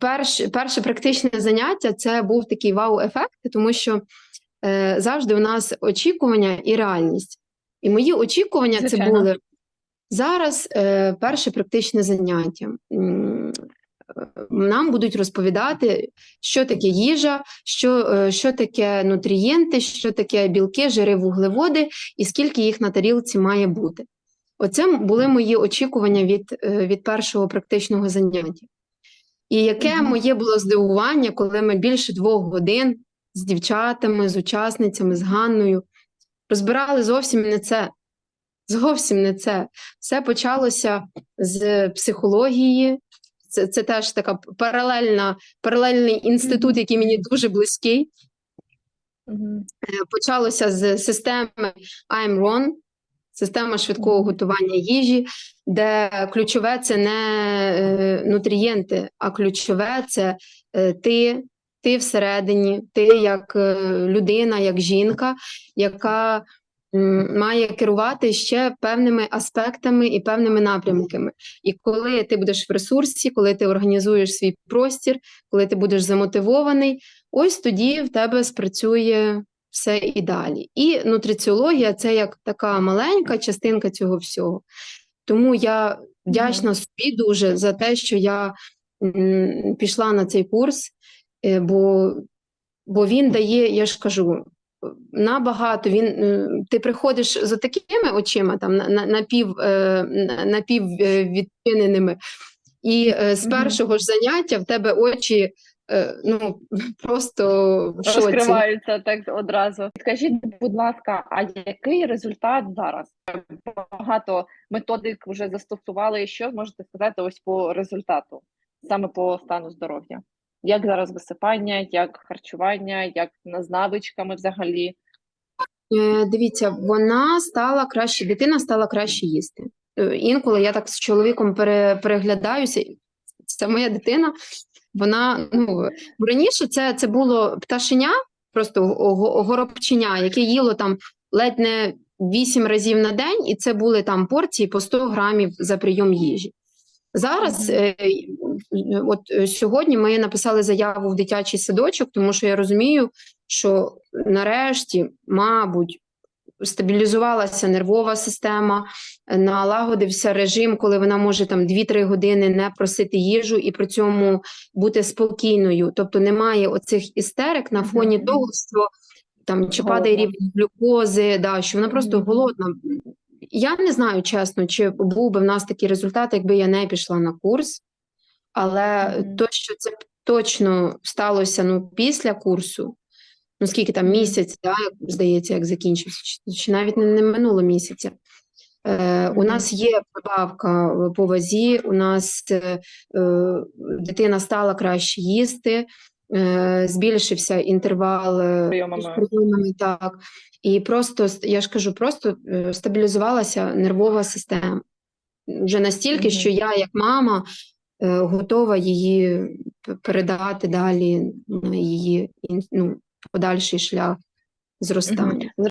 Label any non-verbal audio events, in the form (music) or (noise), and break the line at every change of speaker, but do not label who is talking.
перш, перше практичне заняття це був такий вау-ефект, тому що е, завжди у нас очікування і реальність. І мої очікування це були зараз е, перше практичне заняття. Е, Нам будуть розповідати, що таке їжа, що, е, що таке нутрієнти, що таке білки, жири, вуглеводи і скільки їх на тарілці має бути. Оце були мої очікування від, е, від першого практичного заняття. І яке моє було здивування, коли ми більше двох годин з дівчатами, з учасницями, з Ганною розбирали зовсім не це. Зовсім не це. Все почалося з психології. Це, це теж така паралельна, паралельний інститут, який мені дуже близький. Е, Почалося з системи I'm Ron, система швидкого готування їжі, де ключове це не е, нутрієнти, а ключове це е, ти, ти всередині, ти як е, людина, як жінка, яка має керувати ще певними аспектами і певними напрямками. І коли ти будеш в ресурсі, коли ти організуєш свій простір, коли ти будеш замотивований, ось тоді в тебе спрацює все і далі. І нутриціологія це як така маленька частинка цього всього. Тому я вдячна собі дуже за те, що я м, пішла на цей курс, е, бо, бо він дає, я ж кажу, набагато він е, ти приходиш за такими очима, там на, на, напів, е, напів е, відчиненими, і з першого ж заняття в тебе очі ну, (laughs) просто в шоці.
Розкриваються так одразу. Скажіть, будь ласка, а який результат зараз? Багато методик вже застосували. Що можете сказати ось по результату, саме по стану здоров'я? Як зараз висипання, як харчування, як з навичками взагалі?
Е, Дивіться, вона стала краще, дитина стала краще їсти. Е, Інколи я так з чоловіком переглядаюся. Це моя дитина. Вона ну раніше це, це було пташеня, просто горобченя, яке їло там ледь не 8 разів на день, і це були там порції по 100 грамів за прийом їжі. Зараз, е, от е, сьогодні ми написали заяву в дитячий садочок, тому що я розумію, що нарешті, мабуть, стабілізувалася нервова система, е, налагодився режим, коли вона може там 2-3 години не просити їжу і при цьому бути спокійною. Тобто немає оцих істерик на фоні
мгм.
того, що там чи падає рівень глюкози, да, що вона просто голодна. Я не знаю чесно, чи був би в нас такий результат, якби я не пішла на курс, але
Мгм.
то, що це точно сталося ну, після курсу, ну скільки там місяць, да, здається, як закінчився, чи, навіть не, минуло місяця. Е, у нас є прибавка е, по вазі, у нас е, е, дитина стала краще їсти, е, збільшився інтервал е,
Прийомами.
так. І просто, я ж кажу, просто стабілізувалася нервова система. Вже настільки,
Мгм.
що я, як мама, готова її передати далі на її ну, подальший шлях зростання.